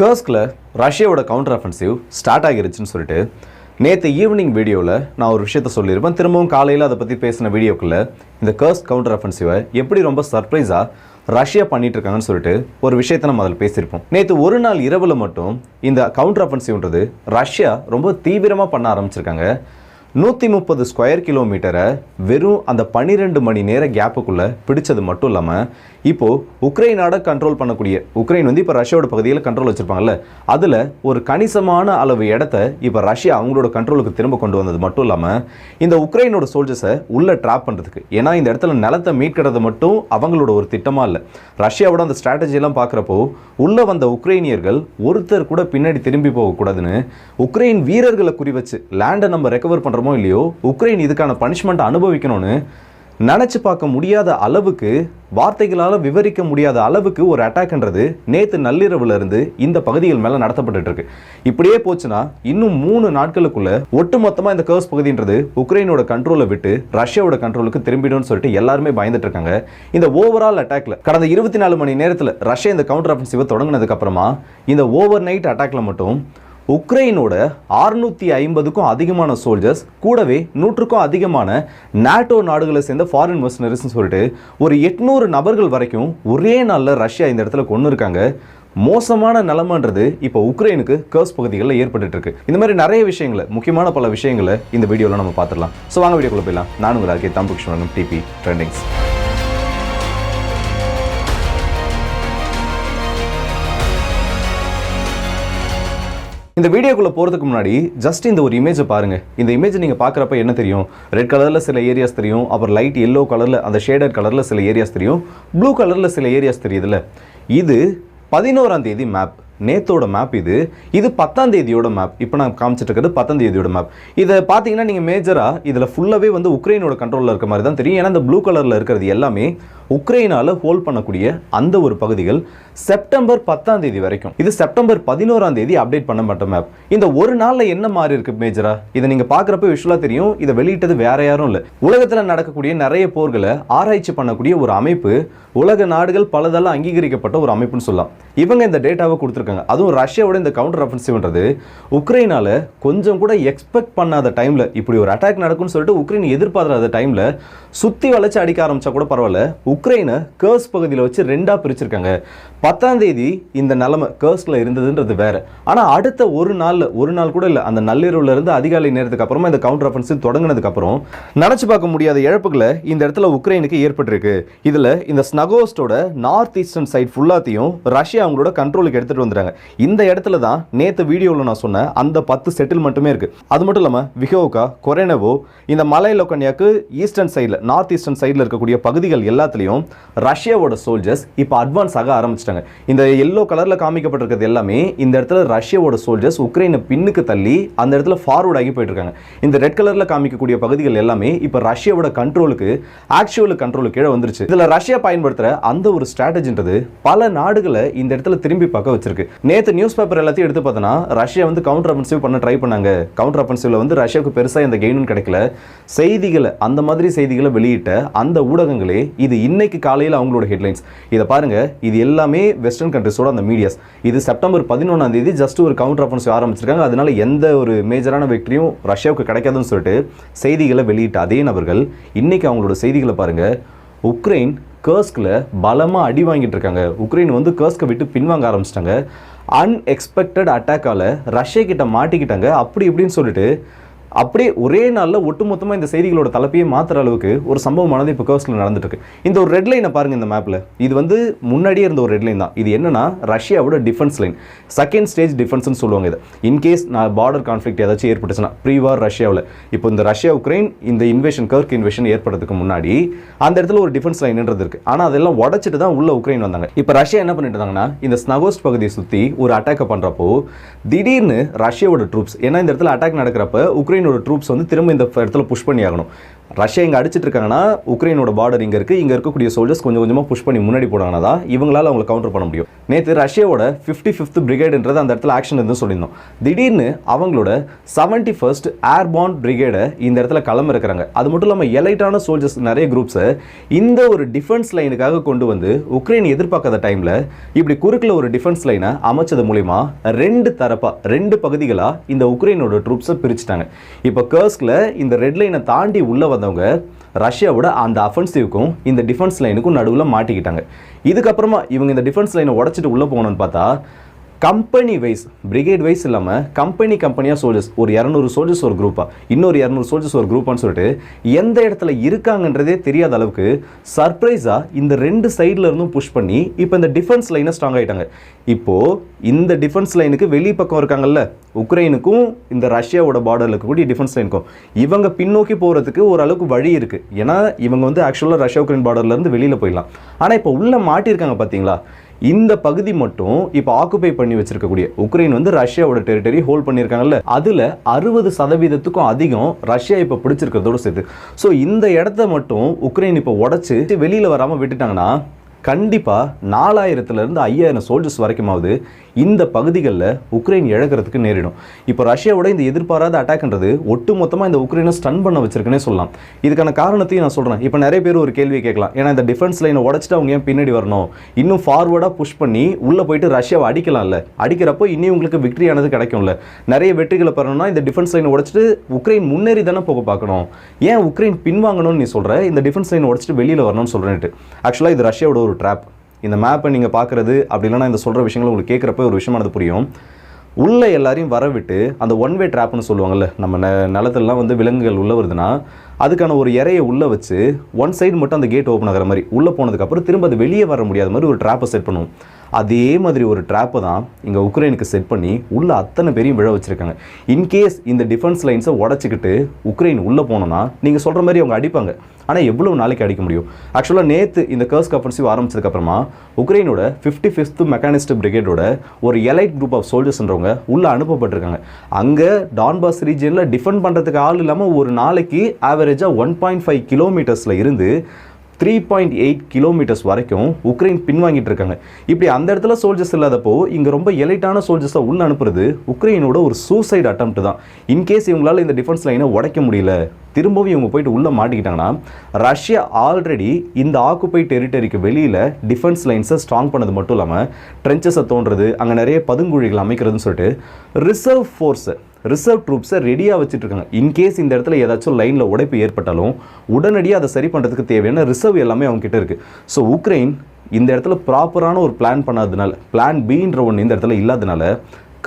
கர்ஸ்கில் ரஷ்யாவோட counter offensive start ஆகிருச்சுன்னு சொல்லிட்டு நேற்று ஈவினிங் வீடியோவில் நான் ஒரு விஷயத்த சொல்லியிருப்பேன். திரும்பவும் காலையில் அதை பற்றி பேசின வீடியோக்குள்ளே இந்த கர்ஸ் கவுண்டர் அஃபென்சிவை எப்படி ரொம்ப சர்ப்ரைஸாக ரஷ்யா பண்ணிட்டு இருக்காங்கன்னு சொல்லிட்டு ஒரு விஷயத்தை நம்ம அதில் பேசியிருப்போம். நேற்று ஒரு நாள் இரவில் மட்டும் இந்த கவுண்டர் அஃபென்சிவ்ன்றது ரஷ்யா ரொம்ப தீவிரமாக பண்ண ஆரம்பிச்சிருக்காங்க. நூற்றி முப்பது ஸ்கொயர் கிலோமீட்டரை வெறும் அந்த பன்னிரெண்டு மணி நேர கேப்புக்குள்ளே பிடிச்சது மட்டும் இல்லாமல் இப்போது உக்ரைனோட கண்ட்ரோல் பண்ணக்கூடிய உக்ரைன் வந்து இப்போ ரஷ்யாவோட பகுதியில் கண்ட்ரோல் வச்சுருப்பாங்கல்ல அதில் ஒரு கணிசமான அளவு இடத்த இப்போ ரஷ்யா அவங்களோட கண்ட்ரோலுக்கு திரும்ப கொண்டு வந்தது மட்டும் இல்லாமல் இந்த உக்ரைனோட சோல்ஜர்ஸை உள்ளே ட்ராப் பண்ணுறதுக்கு ஏன்னா இந்த இடத்துல நிலத்தை மீட்கிறது மட்டும் அவங்களோட ஒரு திட்டமாக இல்லை. ரஷ்யாவோட அந்த ஸ்ட்ராட்டஜிலாம் பார்க்குறப்போ உள்ளே வந்த உக்ரைனியர்கள் ஒருத்தர் கூட பின்னாடி திரும்பி போகக்கூடாதுன்னு உக்ரைன் வீரர்களை குறி வச்சு லேண்டை நம்ம ரெக்கவர் பண்ணுறோமோ இல்லையோ உக்ரைன் இதுக்கான பனிஷ்மெண்ட் அனுபவிக்கணும்னு நினச்சி பார்க்க முடியாத அளவுக்கு வார்த்தைகளால் விவரிக்க முடியாத அளவுக்கு ஒரு அட்டாக்ன்றது நேற்று நள்ளிரவுல இருந்து இந்த பகுதிகள் மேலே நடத்தப்பட்டுட்டு இருக்கு இப்படியே போச்சுன்னா இன்னும் மூணு நாட்களுக்குள்ள ஒட்டுமொத்தமாக இந்த கர்ஸ் பகுதின்றது உக்ரைனோட கண்ட்ரோலை விட்டு ரஷ்யாவோட கண்ட்ரோலுக்கு திரும்பிடும்னு சொல்லிட்டு எல்லாருமே பயந்துட்டு இருக்காங்க. இந்த ஓவரால் அட்டாக்ல கடந்த இருபத்தி நாலு மணி நேரத்தில் ரஷ்யா இந்த கவுண்டர் ஆஃபென்சிவை தொடங்கினதுக்கு அப்புறமா இந்த ஓவர் நைட் அட்டாக்ல மட்டும் உக்ரைனோட அறுநூத்தி ஐம்பதுக்கும் அதிகமான சோல்ஜர்ஸ் கூடவே நூற்றுக்கும் அதிகமான நாட்டோ நாடுகளை சேர்ந்த ஃபாரின் மர்சனரிஸ்னு சொல்லிட்டு ஒரு எட்நூறு நபர்கள் வரைக்கும் ஒரே நாளில் ரஷ்யா இந்த இடத்துல கொண்டு இருக்காங்க. மோசமான நிலமன்றது இப்போ உக்ரைனுக்கு கர்ஸ் பகுதிகளில் ஏற்பட்டு இருக்கு. இந்த மாதிரி நிறைய விஷயங்களை முக்கியமான பல விஷயங்களை இந்த வீடியோவில் நம்ம பார்த்துடலாம். ஸோ வாங்க வீடியோக்குள்ள போயிடலாம். நான் உங்களுக்கு தம்பு தம்புக்ஷ்மனும் டிபி ட்ரெண்டிங்ஸ் இந்த வீடியோக்குள்ள போகிறதுக்கு முன்னாடி ஜஸ்ட் இந்த ஒரு இமேஜை பாருங்க. இந்த இமேஜ் நீங்கள் பார்க்குறப்ப என்ன தெரியும்? ரெட் கலரில் சில ஏரியாஸ் தெரியும். அப்புறம் லைட் எல்லோ கலரில் அந்த ஷேடட் கலரில் சில ஏரியாஸ் தெரியும். ப்ளூ கலரில் சில ஏரியாஸ் தெரியுதுல்ல. இது பதினோராம் தேதி மேப் நேத்தோட மேப் இது. இது பத்தாம் தேதியோட மேப் இப்போ நான் காமிச்சிட்டு இருக்கிறது பத்தாம் தேதியோட மேப் இதை பார்த்தீங்கன்னா நீங்கள் மேஜராக இதில் ஃபுல்லாகவே வந்து உக்ரைனோட கண்ட்ரோலில் இருக்க மாதிரி தான் தெரியும். ஏன்னா இந்த ப்ளூ கலரில் இருக்கிறது எல்லாமே உக்ரைனால் ஹோல்ட் பண்ணக்கூடிய அந்த ஒரு பகுதிகள் செப்டம்பர் பத்தாம் தேதி வரைக்கும். இது செப்டம்பர் பதினோராம் தேதி அப்டேட் பண்ணப்பட்ட மேப் இந்த ஒரு நாளில் என்ன மாறி இருக்கு மேஜரா? இதை நீங்கள் பார்க்குறப்ப விஷுவலாக தெரியும். இதை வெளியிட்டது வேற யாரும் இல்லை. உலகத்தில் நடக்கக்கூடிய நிறைய போர்களை ஆராய்ச்சி பண்ணக்கூடிய ஒரு அமைப்பு உலக நாடுகள் பலதெல்லாம் அங்கீகரிக்கப்பட்ட ஒரு அமைப்புன்னு சொல்லலாம். இவங்க இந்த டேட்டாவை கொடுத்துருக்காங்க. அதுவும் ரஷ்யாவோட இந்த கவுண்டர் அஃபென்சிவ்ன்றது உக்ரைனால கொஞ்சம் கூட எக்ஸ்பெக்ட் பண்ணாத டைமில் இப்படி ஒரு அட்டாக் நடக்கும்னு சொல்லிட்டு உக்ரைன் எதிர்பார்க்காத டைமில் சுற்றி வளைச்சு அடிக்க ஆரம்பிச்சா கூட பரவாயில்ல. உக்ரைனை கேர்ஸ் பகுதியில் வச்சு ரெண்டாக பிரிச்சிருக்காங்க. பத்தாம் தேதி இந்த நிலமை கேர்ஸ்ல இருந்ததுன்றது வேற. ஆனால் அடுத்த ஒரு நாளில் ஒரு நாள் கூட இல்லை அந்த நள்ளிரவுல இருந்து அதிகாலை நேரத்துக்கு அப்புறமா இந்த கவுண்டர் அஃபென்சிவ் தொடங்கினதுக்கு அப்புறம் நினச்சி பார்க்க முடியாத இழப்புகளை இந்த இடத்துல உக்ரைனுக்கு ஏற்பட்டிருக்கு. இதில் இந்த ஸ்னகோஸ்டோட நார்த் ஈஸ்டர்ன் சைட் ஃபுல்லாத்தையும் ரஷ்யா அவங்களோட கண்ட்ரோலுக்கு எடுத்துட்டு வந்துட்டாங்க. இந்த இடத்துல தான் நேற்று வீடியோவில் நான் சொன்ன அந்த பத்து செட்டில்மெண்ட்டுமே இருக்கு. அது மட்டும் இல்லாமல் விகோகா கொரெனவோ இந்த மலை லோக்கன்யாக்கு ஈஸ்டர்ன் சைடில் நார்த் ஈஸ்டர்ன் சைடில் இருக்கக்கூடிய பகுதிகள் எல்லாத்துலேயும் ரஷ்யாவோட சோல்ஜர்ஸ் இப்போ அட்வான்ஸ் ஆக ஆரம்பிச்சிட்டாங்க. இந்த எல்லோ கலரில் காமிக்கப்பட்டிருக்கிறது எல்லாமே இந்த இடத்துல ரஷ்யாவோட சோல்ஜர்ஸ் உக்ரைனை பின்னுக்கு தள்ளி அந்த இடத்துல ஃபார்வர்ட் ஆகி போயிட்டு இருக்காங்க இந்த ரெட் கலரில் காமிக்கக்கூடிய பகுதிகள் எல்லாமே இப்போ ரஷ்யாவோட கண்ட்ரோலுக்கு ஆக்சுவல் கண்ட்ரோலுக்கு கீழே வந்துருச்சு. இதில் ரஷ்யா பயன்படுத்துகிற அந்த ஒரு ஸ்ட்ராட்டஜின்றது பல நாடுகளை இந்த இடத்துல திரும்பி பார்க்க வச்சிருக்கு. நேற்று நியூஸ் பேப்பர் எல்லாத்தையும் எடுத்து பார்த்தோன்னா ரஷ்யா வந்து கவுண்டர் அஃபென்சிவ் பண்ண ட்ரை பண்ணாங்க. கவுண்டர் அஃபென்சிவ்ல வந்து ரஷ்யாவுக்கு பெருசாக இந்த கெயினும் கிடைக்கல. செய்திகளை அந்த மாதிரி செய்திகளை வெளியிட்ட அந்த ஊடகங்களே இது இன்னும் இன்னைக்கு காலையில் அவங்களோட ஹெட்லைன்ஸ் இதை பாருங்க இது எல்லாமே வெஸ்டர்ன் கண்ட்ரிஸோட அந்த மீடியாஸ் இது செப்டம்பர் பதினொன்றாம் தேதி ஜஸ்ட் ஒரு கவுண்டர் ஆஃபன்ஸ் ஆரம்பிச்சிருக்காங்க. அதனால எந்த ஒரு மேஜரான வெற்றியும் ரஷ்யாவுக்கு கிடைக்காதுன்னு சொல்லிட்டு செய்திகளை வெளியிட்ட அதே நபர்கள் இன்னைக்கு அவங்களோட செய்திகளை பாருங்க. உக்ரைன் கர்ஸ்கில் பலமாக அடி வாங்கிட்டு இருக்காங்க. உக்ரைன் வந்து கர்ஸ்கை விட்டு பின்வாங்க ஆரம்பிச்சிட்டாங்க. அன்எக்ஸ்பெக்டட் அட்டாக்கால் ரஷ்யா கிட்ட மாட்டிக்கிட்டாங்க. அப்படி இப்படின்னு சொல்லிட்டு அப்படியே ஒரே நாளில் ஒட்டுமொத்தமாக இந்த செய்திகளோட தலைப்பையே மாற்றுற அளவுக்கு ஒரு சம்பவமானது இப்போ கேர்ஸில் நடந்துட்டு இருக்கு இந்த ஒரு ரெட் லைனை பாருங்க இந்த மேப்பில் இது வந்து முன்னாடியே இருந்த ஒரு ரெட் லைன் தான். இது என்னன்னா ரஷ்யாவோட டிஃபென்ஸ் லைன் செகண்ட் ஸ்டேஜ் டிஃபென்ஸ்னு சொல்லுவாங்க இது. இன்கேஸ் நான் பார்டர் கான்ஃப்ளிக்ட் ஏதாச்சும் ஏற்பட்டுச்சுன்னா ப்ரீவார் ரஷ்யாவில். இப்போ இந்த ரஷ்யா உக்ரைன் இந்த இன்வேஷன் கர்க் இன்வேஷன் ஏற்படுறதுக்கு முன்னாடி அந்த இடத்துல ஒரு டிஃபென்ஸ் லைன்ன்றது இருக்கு. ஆனால் அதெல்லாம் உடச்சிட்டு தான் உள்ள உக்ரைன் வந்தாங்க. இப்போ ரஷ்யா என்ன பண்ணிட்டு இருந்தாங்கன்னா இந்த ஸ்னகோஸ்ட் பகுதியை சுற்றி ஒரு அட்டாக்கை பண்ணுறப்போ திடீர்னு ரஷ்யாவோட ட்ரூப்ஸ் ஏன்னா இந்த இடத்துல அட்டாக் நடக்கிறப்ப உக்ரைனோட ட்ரூப்ஸ் வந்து திரும்ப இந்த இடத்துல புஷ் பண்ணி ஆகணும் ரஷ்யா இங்கே அடிச்சிட்டு இருக்காங்கன்னா உக்ரைனோட பார்டர் இங்கே இருக்குது இங்கே இருக்கக்கூடிய சோல்ஜர்ஸ் கொஞ்சம் கொஞ்சமாக புஷ் பண்ணி முன்னாடி போனாங்கன்னா தான் இவங்களால அவங்களை கவுண்டர் பண்ண முடியும். நேற்று ரஷ்யாவோட ஃபிஃப்டி ஃபிஃப்த் பிரிகேடுன்றது அந்த இடத்துல ஆக்ஷன் இருந்து சொல்லியிருந்தோம். திடீர்னு அவங்களோட செவன்ட்டி ஃபர்ஸ்ட் ஏர்பான் பிரிகேடை இந்த இடத்துல களம் இருக்கிறாங்க அது மட்டும் இல்லாமல் எலைட்டான சோல்ஜர்ஸ் நிறைய குரூப்ஸை இந்த ஒரு டிஃபென்ஸ் லைனுக்காக கொண்டு வந்து உக்ரைன் எதிர்பார்க்காத டைமில் இப்படி குறுக்கில் ஒரு டிஃபென்ஸ் லைனை அமைச்சது மூலிமா ரெண்டு தரப்பாக ரெண்டு பகுதிகளாக இந்த உக்ரைனோட ட்ரூப்ஸை பிரிச்சுட்டாங்க. இப்போ கர்ஸ்கில் இந்த ரெட் லைனை தாண்டி உள்ள வந்தவங்க ரஷ்யாவோட அந்த அஃபென்சிவ்க்கும் இந்த டிஃபென்ஸ் லைனுக்கும் நடுவில் மாட்டிக்கிட்டாங்க. இதுக்கப்புறமா இவங்க இந்த டிஃபென்ஸ் லைனை உடச்சிட்டு உள்ளே போகணும்னு பார்த்தா கம்பெனி வைஸ் பிரிகேட் வைஸ் இல்லாமல் கம்பெனி கம்பெனியாக சோல்ஜர்ஸ் ஒரு இரநூறு சோல்ஜர்ஸ் ஒரு குரூப்பாக இன்னொரு இரநூறு சோல்ஜர்ஸ் ஒரு குரூப்பான்னு சொல்லிட்டு எந்த இடத்துல இருக்காங்கன்றதே தெரியாத அளவுக்கு சர்ப்ரைஸாக இந்த ரெண்டு சைடில் இருந்தும் புஷ் பண்ணி இப்போ இந்த டிஃபென்ஸ் லைனை ஸ்ட்ராங் ஆகிட்டாங்க இப்போது இந்த டிஃபென்ஸ் லைனுக்கு வெளி பக்கம் இருக்காங்கல்ல உக்ரைனுக்கும் இந்த ரஷ்யாவோட பார்டரில் இருக்கக்கூடிய டிஃபென்ஸ் லைனுக்கும் இவங்க பின்னோக்கி போகிறதுக்கு ஓரளவுக்கு வழி இருக்குது ஏன்னா இவங்க வந்து ஆக்சுவலாக ரஷ்யா உக்ரைன் பார்டர்லேருந்து வெளியில் போயிடலாம். ஆனால் இப்போ உள்ளே மாட்டியிருக்காங்க பார்த்தீங்களா இந்த பகுதி மட்டும் இப்போ ஆக்குபை பண்ணி வச்சிருக்கக்கூடிய உக்ரைன் வந்து ரஷ்யாவோட டெரிட்டரி ஹோல்ட் பண்ணியிருக்காங்கல்ல அதில் அறுபது சதவீதத்துக்கும் அதிகம் ரஷ்யா இப்போ பிடிச்சிருக்கிறதோட சேர்த்து. ஸோ இந்த இடத்த மட்டும் உக்ரைன் இப்போ உடச்சி வெளியில் வராமல் விட்டுட்டாங்கன்னா கண்டிப்பாக நாலாயிரத்துலேருந்து ஐயாயிரம் சோல்ஜர்ஸ் வரைக்குமாவது இந்த பகுதிகளில் உக்ரைன் இழக்கிறதுக்கு நேரிடும். இப்போ ரஷ்யாவோட இந்த எதிர்பாராத அட்டாக்ன்றது ஒட்டு மொத்தமாக இந்த உக்ரைனை ஸ்டன் பண்ண வச்சிருக்குன்னே சொல்லலாம். இதுக்கான காரணத்தையும் நான் சொல்கிறேன் இப்போ நிறைய பேர் ஒரு கேள்வி கேட்கலாம். ஏன்னா இந்த டிஃபென்ஸ் லைனை உடச்சிட்டு அவங்க ஏன் பின்னாடி வரணும்? இன்னும் ஃபார்வர்டாக புஷ் பண்ணி உள்ளே போயிட்டு ரஷ்யாவை அடிக்கலாம்ல. அடிக்கிறப்போ இன்னும் உங்களுக்கு விக்டரியானது கிடைக்கும்ல. நிறைய வெற்றிகளை பெறணும்னா இந்த டிஃபென்ஸ் லைனை உடச்சிட்டு உக்ரைன் முன்னேறி தானே போக பார்க்கணும். ஏன் உக்ரைன் பின்வாங்கணும்னு நீ சொல்கிற இந்த டிஃபென்ஸ் லைனை உடச்சிட்டு வெளியில் வரணும்னு சொல்கிறேன்ட்டு ஆக்சுவலாக இது ரஷ்யாவோட ஒரு ட்ராப் இந்த மேப்பை நீங்கள் பார்க்குறது அப்படி இல்லைன்னா இந்த சொல்கிற விஷயங்களை உங்களுக்கு கேட்குறப்ப ஒரு விஷயமானது புரியும். உள்ளே எல்லாரையும் வரவிட்டு அந்த ஒன் வே ட்ராப்னு சொல்லுவாங்கள்ல நம்ம ந நிலத்துலலாம் வந்து விலங்குகள் உள்ளே வருதுன்னா அதுக்கான ஒரு இறையை உள்ளே வச்சு ஒன் சைடு மட்டும் அந்த கேட் ஓப்பன் ஆகிற மாதிரி உள்ளே போனதுக்கப்புறம் திரும்ப அது வெளியே வர முடியாத மாதிரி ஒரு ட்ராப்பை செட் பண்ணுவோம் அதே மாதிரி ஒரு ட்ராப்பை தான் இங்கே உக்ரைனுக்கு செட் பண்ணி உள்ளே அத்தனை பேரையும் விழ வச்சுருக்காங்க. இன்கேஸ் இந்த டிஃபென்ஸ் லைன்ஸை உடச்சிக்கிட்டு உக்ரைன் உள்ளே போனோன்னா நீங்கள் சொல்கிற மாதிரி அவங்க அடிப்பாங்க. ஆனால் எவ்வளோ நாளைக்கு அடிக்க முடியும்? ஆக்சுவலாக நேற்று இந்த கர்ஸ்க் அஃபென்சிவ் ஆரம்பிச்சதுக்கப்புறமா உக்ரைனோட ஃபிஃப்டி ஃபிஃப்த் மெக்கானிஸ்ட் பிரிகேடோட ஒரு எலைட் குரூப் ஆஃப் சோல்ஜர்ஸ்ன்றவங்க உள்ளே அனுப்பப்பட்டிருக்காங்க. அங்கே டான்பாஸ் ரீஜியனில் டிஃபெண்ட் பண்ணுறதுக்கு ஆள் இல்லாமல் ஒரு நாளைக்கு ஆவரேஜாக ஒன் பாயிண்ட் ஃபைவ் கிலோமீட்டர்ஸில் இருந்து த்ரீ பாயிண்ட் எயிட் கிலோமீட்டர்ஸ் வரைக்கும் உக்ரைன் பின்வாங்கிட்டு இருக்காங்க. இப்படி அந்த இடத்துல சோல்ஜர்ஸ் இல்லாதப்போ இங்கே ரொம்ப எலைட்டான சோல்ஜர்ஸை உள்ள அனுப்புறது உக்ரைனோட ஒரு சூசைட் அட்டம் தான். இன்கேஸ் இவங்களால் இந்த டிஃபென்ஸ் லைனை உடைக்க முடியல திரும்பவும் இவங்க போயிட்டு உள்ளே மாட்டிக்கிட்டாங்கன்னா ரஷ்யா ஆல்ரெடி இந்த ஆக்குப்பை டெரிட்டரிக்கு வெளியில் டிஃபென்ஸ் லைன்ஸை ஸ்ட்ராங் பண்ணது மட்டும் இல்லாமல் ட்ரென்ச்சஸை தோன்றது அங்கே நிறைய பதுங்குழிகள் அமைக்கிறதுன்னு சொல்லிட்டு ரிசர்வ் ஃபோர்ஸை ரிசர்வ் ட்ரூப்ஸை ரெடியாக வச்சுட்டு இருக்காங்க இன்கேஸ் இந்த இடத்துல ஏதாச்சும் லைனில் உடைப்பு ஏற்பட்டாலும் உடனடியாக அதை சரி பண்ணுறதுக்கு தேவையான ரிசர்வ் எல்லாமே அவங்ககிட்ட இருக்குது ஸோ உக்ரைன் இந்த இடத்துல ப்ராப்பரான ஒரு பிளான் பண்ணாததுனால பிளான் பின்ற ஒன்று இந்த இடத்துல இல்லாதனால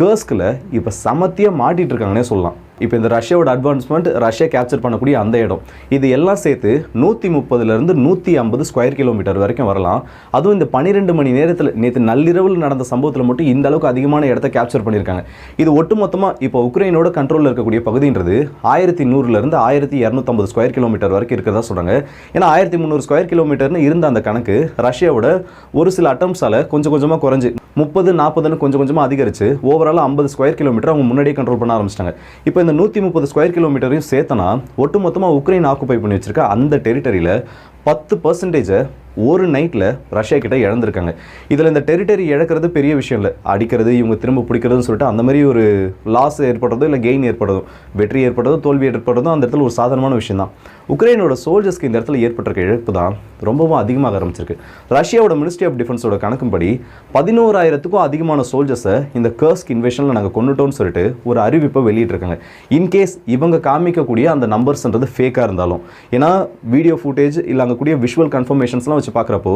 கேர்ஸ்கில் இப்போ சமத்தியாக மாட்டிகிட்டு இருக்காங்கன்னே சொல்லலாம். இப்போ இந்த ரஷ்யாவோட அட்வான்ஸ்மெண்ட் ரஷ்யா கேப்சர் பண்ணக்கூடிய அந்த இடம். இது எல்லாம் சேர்த்து நூற்றி முப்பதுலேருந்து நூற்றி ஐம்பது ஸ்கொயர் கிலோமீட்டர் வரைக்கும் வரலாம். அதுவும் இந்த பன்னிரெண்டு மணி நேரத்தில் நேற்று நள்ளிரவில் நடந்த சம்பவத்தில் மட்டும் இந்த அளவுக்கு அதிகமான இடத்த கேப்சர் பண்ணியிருக்காங்க. இது ஒட்டுமொத்தமாக இப்போ உக்ரைனோட கண்ட்ரோலில் இருக்கக்கூடிய பகுதின்றது ஆயிரத்தி நூறுலேருந்து ஆயிரத்தி இரநூத்தம்பது ஸ்கொயர் கிலோமீட்டர் வரைக்கும் இருக்கிறதா சொல்கிறாங்க ஏன்னா ஆயிரத்தி முந்நூறு ஸ்கொயர் கிலோமீட்டர்னு இருந்த அந்த கணக்கு ரஷ்யாவோட ஒரு சில அட்டம்ஸால் கொஞ்சம் கொஞ்சமாக குறைஞ்சி முப்பது நாற்பதுன்னு கொஞ்சம் கொஞ்சமாக அதிகரிச்சு ஓவராலாக ஐம்பது ஸ்கொயர் கிலோமீட்டர் அவங்க முன்னாடியே கண்ட்ரோல் பண்ண ஆரம்பிச்சிட்டாங்க. இப்போ இந்த நூற்றி முப்பது ஸ்கொயர் கிலோமீட்டரையும் சேர்த்தனா ஒட்டுமொத்தமாக உக்ரைன் ஆக்குபை பண்ணி வச்சிருக்க அந்த டெரிட்டரியில் பத்து பர்சன்டேஜை ஒரு நைட்டில் ரஷ்யா கிட்ட இழந்திருக்காங்க. இதில் இந்த டெரிட்டரி இழக்கிறது பெரிய விஷயம் இல்லை. அடிக்கிறது இவங்க திரும்ப பிடிக்கிறதுன்னு சொல்லிட்டு அந்த மாதிரி ஒரு லாஸ் ஏற்படுறதோ இல்லை கெயின் ஏற்படுறதும் வெற்றி ஏற்படுறதோ தோல்வி ஏற்படுறதும் அந்த இடத்துல ஒரு சாதாரணமான விஷயம் தான் உக்ரைனோட சோல்ஜர்ஸ்க்கு இந்த இடத்துல ஏற்பட்டிருக்க இழப்பு தான் ரொம்பவும் அதிகமாக ஆரம்பிச்சிருக்கு. ரஷ்யாவோட மினிஸ்ட்ரி ஆஃப் டிஃபென்ஸோட கணக்கும்படி பதினோராயிரத்துக்கும் அதிகமான சோல்ஜர்ஸை இந்த கர்ஸ்க் இன்வெஷனில் நாங்கள் கொண்டுட்டோம்னு சொல்லிட்டு ஒரு அறிவிப்பை வெளியிட்டிருக்காங்க. இன்கேஸ் இவங்க காமிக்கக்கூடிய அந்த நம்பர்ஸ்ன்றது ஃபேக்காக இருந்தாலும். ஏன்னா வீடியோ ஃபுட்டேஜ் இல்லை அங்கே கூடிய விஷுவல் கன்ஃபர்மேஷன்ஸ்லாம் வச்சு பார்க்குறப்போ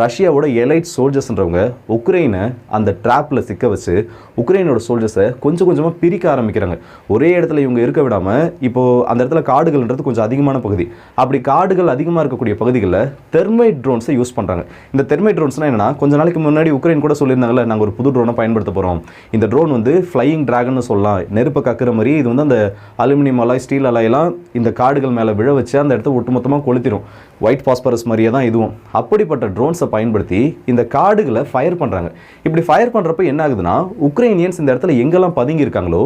ரஷ்யாவோட எலைட் சோல்ஜர்ஸ்ன்றவங்க உக்ரைனை அந்த ட்ராப்பில் சிக்க வச்சு உக்ரைனோட சோல்ஜர்ஸை கொஞ்சம் கொஞ்சமாக பிரிக்க ஆரம்பிக்கிறாங்க. ஒரே இடத்துல இவங்க இருக்க விடாமல் இப்போது அந்த இடத்துல காடுகள்ன்றது கொஞ்சம் அதிகமான பகுதி. அப்படி காடுகள் அதிகமாக இருக்கக்கூடிய பகுதிகளில் தெர்மைட் ட்ரோன்ஸை யூஸ் பண்ணுறாங்க இந்த தெர்மைட் ட்ரோன்ஸ்னால் என்னன்னா கொஞ்ச நாளைக்கு முன்னாடி உக்ரைன் கூட சொல்லியிருந்தாங்கல்ல நாங்கள் ஒரு புது ட்ரோனை பயன்படுத்த போகிறோம் இந்த ட்ரோன் வந்து ஃப்ளையிங் ட்ராகன்னு சொல்லலாம். நெருப்பை கக்குற மாதிரி இது வந்து அந்த அலுமினியம் அலாய் ஸ்டீல் அலாயெல்லாம் இந்த காடுகள் மேலே விழ வச்சு அந்த இடத்த ஒட்டுமொத்தமாக கொளுத்திடும் ஒயிட் பாஸ்பரஸ் மாதிரியே தான் இதுவும். அப்படிப்பட்ட ட்ரோன்ஸை பயன்படுத்தி இந்த காடுகளை ஃபயர் பண்ணுறாங்க இப்படி ஃபயர் பண்ணுறப்ப என்ன ஆகுதுன்னா உக்ரைனியன்ஸ் இந்த இடத்துல எங்கெல்லாம் பதுங்கி இருக்காங்களோ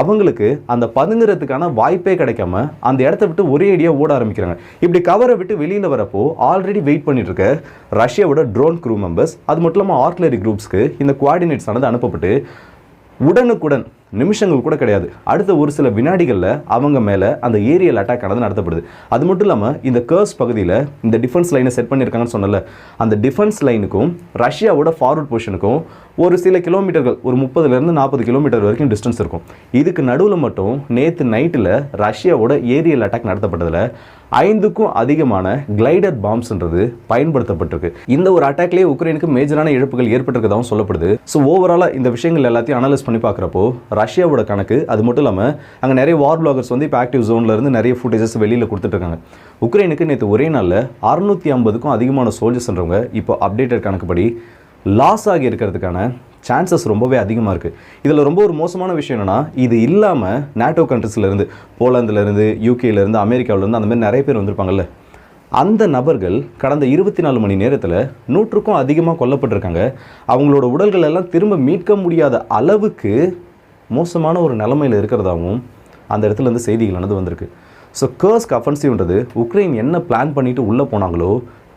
அவங்களுக்கு அந்த பதுங்குறதுக்கான வாய்ப்பே கிடைக்காம அந்த இடத்த விட்டு ஒரே அடியாக ஓட ஆரம்பிக்கிறாங்க. இப்படி கவரை விட்டு வெளியில் வரப்போ ஆல்ரெடி வெயிட் பண்ணிட்டு இருக்க ரஷ்யாவோட ட்ரோன் க்ரூ மெம்பர்ஸ் அது மட்டும் இல்லாமல் ஆர்ட்லரி குரூப்ஸ்க்கு இந்த குவாடினேட்ஸ் ஆனது அனுப்பப்பட்டு உடனுக்குடன் நிமிஷங்கள் கூட கிடையாது. அடுத்த ஒரு சில வினாடிகளில் அவங்க மேலே அந்த ஏரியல் அட்டாக் ஆனது நடத்தப்படுது. அது மட்டும் இல்லாமல் இந்த கர்ஸ் பகுதியில் இந்த டிஃபென்ஸ் லைனை செட் பண்ணியிருக்காங்கன்னு சொன்னல அந்த டிஃபென்ஸ் லைனுக்கும் ரஷ்யாவோட ஃபார்வர்ட் பொசிஷனுக்கும் ஒரு சில கிலோமீட்டர்கள் ஒரு முப்பதுலேருந்து நாற்பது கிலோமீட்டர் வரைக்கும் டிஸ்டன்ஸ் இருக்கும். இதுக்கு நடுவில் மட்டும் நேற்று நைட்டில் ரஷ்யாவோட ஏரியல் அட்டாக் நடத்தப்பட்டதில் ஐந்துக்கும் அதிகமான கிளைடர் பாம்ப்ஸ்ன்றது பயன்படுத்தப்பட்டிருக்கு. இந்த ஒரு அட்டாக்லேயே உக்ரைனுக்கு மேஜரான இழப்புகள் ஏற்பட்டிருக்கதாகவும் சொல்லப்படுது. ஸோ ஓவராலாக இந்த விஷயங்கள் எல்லாத்தையும் அனலைஸ் பண்ணி பார்க்குறப்போ ரஷ்யாவோட கணக்கு அது மட்டும் இல்லாமல் அங்கே நிறைய வார் பிளாகர்ஸ் வந்து இப்போ ஆக்டிவ் இருந்து நிறைய ஃபுட்டேஜஸ் வெளியில் கொடுத்துட்ருக்காங்க. உக்ரைனுக்கு நேற்று ஒரே நாளில் அறுநூற்றி ஐம்பதுக்கும் அதிகமான சோல்ஜர்ஸ்ன்றவங்க இப்போ அப்டேட்டட் கணக்குப்படி லாஸ் ஆகி இருக்கிறதுக்கான சான்சஸ் ரொம்பவே அதிகமாக இருக்குது இதில் ரொம்ப ஒரு மோசமான விஷயம் என்னென்னா இது இல்லாமல் நேட்டோ கண்ட்ரிஸ்லேருந்து போலாந்துலேருந்து யூகேலேருந்து அமெரிக்காவிலேருந்து அந்த மாதிரி நிறைய பேர் வந்திருப்பாங்கல்ல. அந்த நபர்கள் கடந்த இருபத்தி நாலு மணி நேரத்தில் நூற்றுக்கும் அதிகமாக கொல்லப்பட்டிருக்காங்க. அவங்களோட உடல்கள் எல்லாம் திரும்ப மீட்க முடியாத அளவுக்கு மோசமான ஒரு நிலமையில் இருக்கிறதாகவும் அந்த இடத்துல இருந்து செய்திகள் நடந்து வந்திருக்கு. ஸோ கர்ஸ்க் அஃபென்சிவ்ன்றது உக்ரைன் என்ன பிளான் பண்ணிவிட்டு உள்ளே போனாங்களோ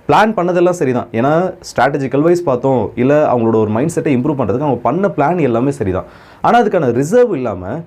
பிளான் பண்ணதெல்லாம் சரிதான். ஏன்னா ஸ்ட்ராட்டஜிக்கல் வைஸ் பார்த்தோம் இல்லை அவங்களோட ஒரு மைண்ட் செட்டை இம்ப்ரூவ் பண்ணுறதுக்கு அவங்க பண்ண பிளான் எல்லாமே சரிதான். ஆனால் அதுக்கான ரிசர்வ் இல்லாமல்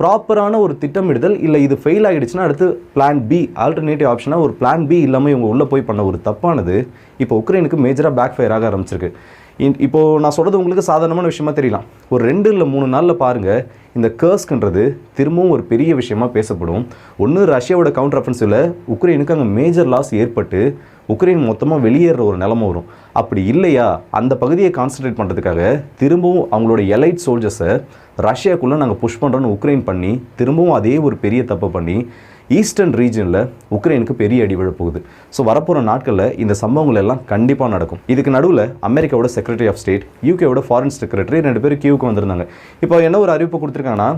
ப்ராப்பரான ஒரு திட்டமிடுதல் இல்லை இது ஃபெயில் ஆகிடுச்சுன்னா அடுத்து பிளான் பி ஆல்டர்னேட்டிவ் ஆப்ஷனாக ஒரு பிளான் பி இல்லாமல் இவங்க உள்ளே போய் பண்ண ஒரு தப்பானது இப்போ உக்ரைனுக்கு மேஜராக பேக் ஃபயர் ஆக ஆரம்பிச்சிருக்கு. இன்- நான் சொல்கிறது உங்களுக்கு சாதாரணமான விஷயமா தெரியலாம். ஒரு ரெண்டு இல்லை மூணு நாளில் பாருங்கள் இந்த கேர்ஸ்க்குன்றது திரும்பவும் ஒரு பெரிய விஷயமா பேசப்படும். ஒன்று ரஷ்யாவோட கவுண்டர் அஃபென்சிவில் உக்ரைனுக்கு அங்கே மேஜர் லாஸ் ஏற்பட்டு உக்ரைன் மொத்தமாக வெளியேற ஒரு நிலமை வரும். அப்படி இல்லையா? அந்த பகுதியை கான்சென்ட்ரேட் பண்ணுறதுக்காக திரும்பவும் அவங்களோட எலைட் சோல்ஜர்ஸை ரஷ்யாக்குள்ளே நாங்கள் புஷ் பண்ணுறோன்னு உக்ரைன் பண்ணி திரும்பவும் அதே ஒரு பெரிய தப்பை பண்ணி ஈஸ்டர்ன் ரீஜனில் உக்ரைனுக்கு பெரிய அடி விழப்போகுது ஸோ வரப்போகிற நாட்களில் இந்த சம்பவங்கள் எல்லாம் கண்டிப்பாக நடக்கும். இதுக்கு நடுவில் அமெரிக்காவோட செக்ரட்டரி ஆஃப் ஸ்டேட் யூகேவோட ஃபாரின் செக்ரட்டரி ரெண்டு பேரும் கியூக்கு வந்திருந்தாங்க. இப்போ என்ன ஒரு அறிவிப்பு கொடுத்துருக்காங்கன்னா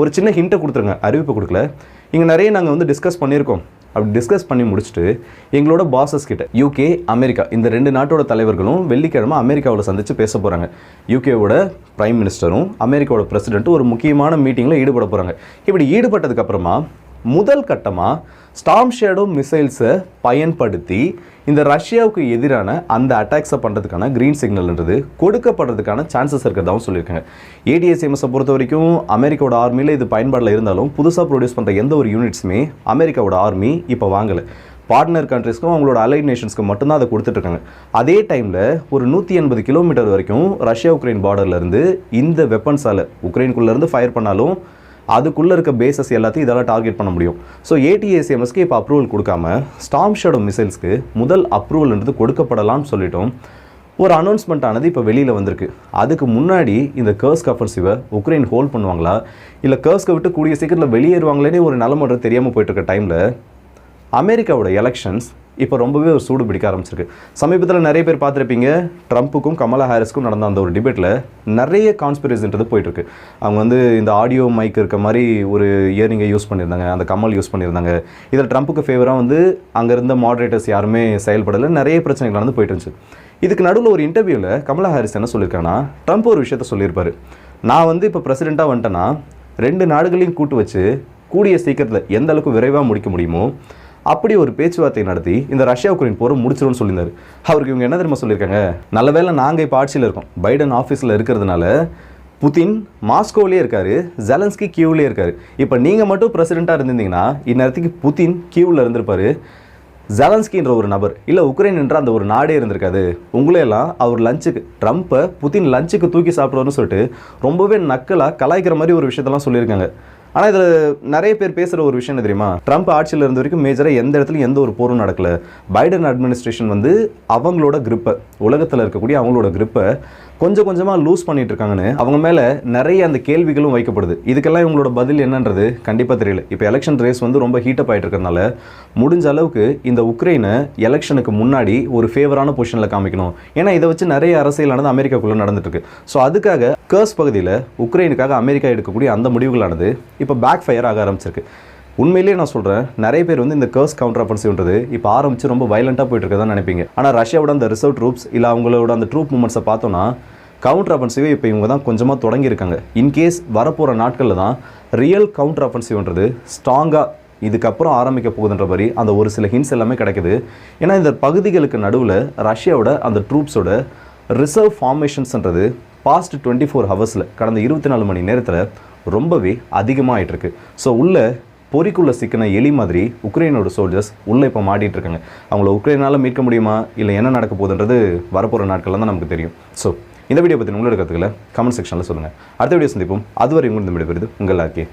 ஒரு சின்ன ஹிண்ட்டை கொடுத்துருங்க. அறிவிப்பு கொடுக்கல. இங்கே நிறைய நாங்கள் வந்து டிஸ்கஸ் பண்ணியிருக்கோம். அப்படி டிஸ்கஸ் பண்ணி முடிச்சுட்டு எங்களோட பாசஸ் கிட்ட யூகே அமெரிக்கா இந்த ரெண்டு நாட்டோட தலைவர்களும் வெள்ளிக்கிழமை அமெரிக்காவில் சந்தித்து பேச போகிறாங்க யூகேவோட பிரைம் மினிஸ்டரும் அமெரிக்காவோட பிரசிடென்ட்டும் ஒரு முக்கியமான மீட்டிங்கில் ஈடுபட போகிறாங்க இப்படி ஈடுபட்டதுக்கப்புறமா முதல் கட்டமாக ஸ்டாம் ஷேடோ மிசைல்ஸை பயன்படுத்தி இந்த ரஷ்யாவுக்கு எதிரான அந்த அட்டாக்ஸை பண்ணுறதுக்கான க்ரீன் சிக்னல்ன்றது கொடுக்கப்படுறதுக்கான சான்சஸ் இருக்கிறதாகவும் சொல்லியிருக்காங்க. ஏடிஎஸ்எம்எஸை பொறுத்த வரைக்கும் அமெரிக்காவோட ஆர்மியில் இது பயன்பாடில் இருந்தாலும் புதுசாக ப்ரொடியூஸ் பண்ணுற எந்த ஒரு யூனிட்ஸுமே அமெரிக்காவோட ஆர்மி இப்போ வாங்கலை. பார்ட்னர் கண்ட்ரிஸ்க்கும் அவங்களோட அலைட் நேஷன்ஸ்க்கு மட்டும்தான் அதை கொடுத்துட்ருக்காங்க அதே டைமில் ஒரு நூற்றி எண்பது கிலோமீட்டர் வரைக்கும் ரஷ்யா உக்ரைன் பார்டர்லேருந்து இந்த வெப்பன்ஸால் உக்ரைனுக்குள்ளேருந்து ஃபயர் பண்ணாலும் அதுக்குள்ளே இருக்க பேசஸ் எல்லாத்தையும் இதெல்லாம் டார்கெட் பண்ண முடியும். ஸோ ஏடிஎஸ்எம்எஸ்க்கு இப்போ அப்ரூவல் கொடுக்காம ஸ்டாம் ஷேடோ மிசைல்ஸ்க்கு முதல் அப்ரூவல்ன்றது கொடுக்கப்படலாம்னு சொல்லிட்டோம். ஒரு அனௌன்ஸ்மெண்ட் ஆனது இப்போ வெளியில் வந்திருக்கு. அதுக்கு முன்னாடி இந்த கர்ஸ்க் அஃபென்சிவை உக்ரைன் ஹோல்ட் பண்ணுவாங்களா? இல்லை கர்ஸ்க்கை விட்டு கூடிய சீக்கிரத்தில் வெளியேறுவாங்களேனே ஒரு நிலமன்றது தெரியாமல் போயிட்டுருக்க டைமில் அமெரிக்காவோட எலெக்ஷன்ஸ் இப்போ ரொம்பவே ஒரு சூடு பிடிக்க ஆரம்பிச்சிருக்கு. சமீபத்தில் நிறைய பேர் பார்த்துருப்பீங்க ட்ரம்ப்புக்கும் கமலா ஹாரிஸ்க்கும் நடந்த அந்த ஒரு டிபேட்டில் நிறைய கான்ஸ்பிரசின்றது போயிட்டுருக்கு. அவங்க வந்து இந்த ஆடியோ மைக் இருக்க மாதிரி ஒரு இயரிங்கை யூஸ் பண்ணியிருந்தாங்க அந்த கமல் யூஸ் பண்ணியிருந்தாங்க. இதில் ட்ரம்ப்புக்கு ஃபேவராக வந்து அங்கே இருந்த மாடரேட்டர்ஸ் யாருமே செயல்படலை நிறைய பிரச்சனைகள் நடந்து போயிட்டு இருந்துச்சு இதுக்கு நடுவில் ஒரு இன்டர்வியூவில் கமலா ஹாரிஸ் என்ன சொல்லியிருக்காங்கன்னா ட்ரம்ப் ஒரு விஷயத்த சொல்லியிருப்பார். நான் வந்து இப்போ பிரசிடெண்ட்டாக வந்துட்டேன்னா ரெண்டு நாடுகளையும் கூட்டு வச்சு கூடிய சீக்கிரத்தில் எந்த அளவுக்கு விரைவாக முடிக்க முடியுமோ அப்படி ஒரு பேச்சுவார்த்தை நடத்தி இந்த ரஷ்யா உக்ரைன் போரை முடிச்சிடும்னு சொல்லியிருந்தார். அவருக்கு இவங்க என்ன தெரியுமா சொல்லியிருக்காங்க? நல்ல வேளை நாங்கள் இப்போ ஆட்சியில் இருக்கோம். பைடன் ஆஃபீஸில் இருக்கிறதுனால புதின் மாஸ்கோவிலே இருக்காரு ஜெலன்ஸ்கி கியூவிலே இருக்காரு. இப்போ நீங்கள் மட்டும் பிரசிடெண்ட்டாக இருந்திருந்தீங்கன்னா இந்நேரத்துக்கு புதின் கியூவில் இருந்திருப்பாரு. ஜெலன்ஸ்கின்ற ஒரு நபர் இல்லை உக்ரைன் என்ற அந்த ஒரு நாடே இருந்திருக்காது. உங்களையெல்லாம் அவர் லஞ்சுக்கு ட்ரம்ப்பை புதின் லஞ்சுக்கு தூக்கி சாப்பிடுவார்னு சொல்லிட்டு ரொம்பவே நக்கலாக கலாய்க்கிற மாதிரி ஒரு விஷயத்தெல்லாம் சொல்லியிருக்காங்க. ஆனால் இதில் நிறைய பேர் பேசுகிற ஒரு விஷயம் என்ன தெரியுமா? ட்ரம்ப் ஆட்சியில் இருந்த வரைக்கும் மேஜராக எந்த இடத்துலையும் எந்த ஒரு போரும் நடக்கல. பைடன் அட்மினிஸ்ட்ரேஷன் வந்து அவங்களோட கிரிப்பை உலகத்தில் இருக்கக்கூடிய அவங்களோட கிரிப்பை கொஞ்சம் கொஞ்சமாக லூஸ் பண்ணிட்டு இருக்காங்கன்னு அவங்க மேலே நிறைய அந்த கேள்விகளும் வைக்கப்படுது. இதுக்கெல்லாம் இவங்களோட பதில் என்னன்றது கண்டிப்பாக தெரியல. இப்போ எலெக்ஷன் ரேஸ் வந்து ரொம்ப ஹீட்டப் ஆகிட்டு இருக்கறனால முடிஞ்ச அளவுக்கு இந்த உக்ரைனை எலெக்ஷனுக்கு முன்னாடி ஒரு ஃபேவரான பொசிஷனில் காமிக்கணும். ஏன்னா இதை வச்சு நிறைய அரசியலானது அமெரிக்காக்குள்ளே நடந்துட்டுருக்கு ஸோ அதுக்காக கர்ஸ் பகுதியில் உக்ரைனுக்காக அமெரிக்கா எடுக்கக்கூடிய அந்த முடிவுகளானது இப்போ பேக் ஃபயர் ஆக ஆரம்பிச்சிருக்கு. உண்மையிலேயே நான் சொல்கிறேன் நிறைய பேர் வந்து இந்த கர்ஸ் கவுண்டர் அஃபென்சிவ்ன்றது இப்போ ஆரம்பித்து ரொம்ப வயலண்ட்டாக போயிட்டு இருக்கதான் நினைப்பீங்க. ஆனால் ரஷ்யாவோட அந்த ரிசர்வ் ட்ரூப்ஸ் இல்லை அவங்களோட அந்த ட்ரூப் மூமெண்ட்ஸை பார்த்தோன்னா கவுண்டர் அஃபென்சிவே இப்போ இவங்க தான் கொஞ்சமாக தொடங்கியிருக்காங்க. இன்கேஸ் வரப்போகிற நாட்களில் தான் ரியல் கவுண்டர் அஃபென்சிவ்ன்றது ஸ்ட்ராங்காக இதுக்கப்புறம் ஆரம்பிக்க போகுதுன்ற மாதிரி அந்த ஒரு சில ஹிண்ட்ஸ் எல்லாமே கிடைக்குது. ஏன்னா இந்த பகுதிகளுக்கு நடுவில் ரஷ்யாவோட அந்த ட்ரூப்ஸோட ரிசர்வ் ஃபார்மேஷன்ஸ்ன்றது பாஸ்ட் டுவெண்ட்டி ஃபோர் ஹவர்ஸில் கடந்த இருபத்தி நாலு மணி நேரத்தில் ரொம்பவே அதிகமாக ஆயிட்டிருக்கு ஸோ உள்ள பொறிக்குள்ளே சிக்கின எலி மாதிரி உக்ரைனோட சோல்ஜர்ஸ் உள்ளே இப்போ மாட்டிட்டு இருக்காங்க அவங்கள உக்ரைனால் மீட்க முடியுமா? இல்லை என்ன நடக்க போகுதுன்றது வரப்போகிற நாட்களில் தான் நமக்கு தெரியும். ஸோ இந்த வீடியோ பற்றி உங்களோட கருத்துக்களை கமெண்ட் செக்ஷனில் சொல்லுங்கள் அடுத்த வீடியோ சந்திப்போம். அதுவரை உங்களுக்கு விடைபெறுது உங்கள் ஆர்கே.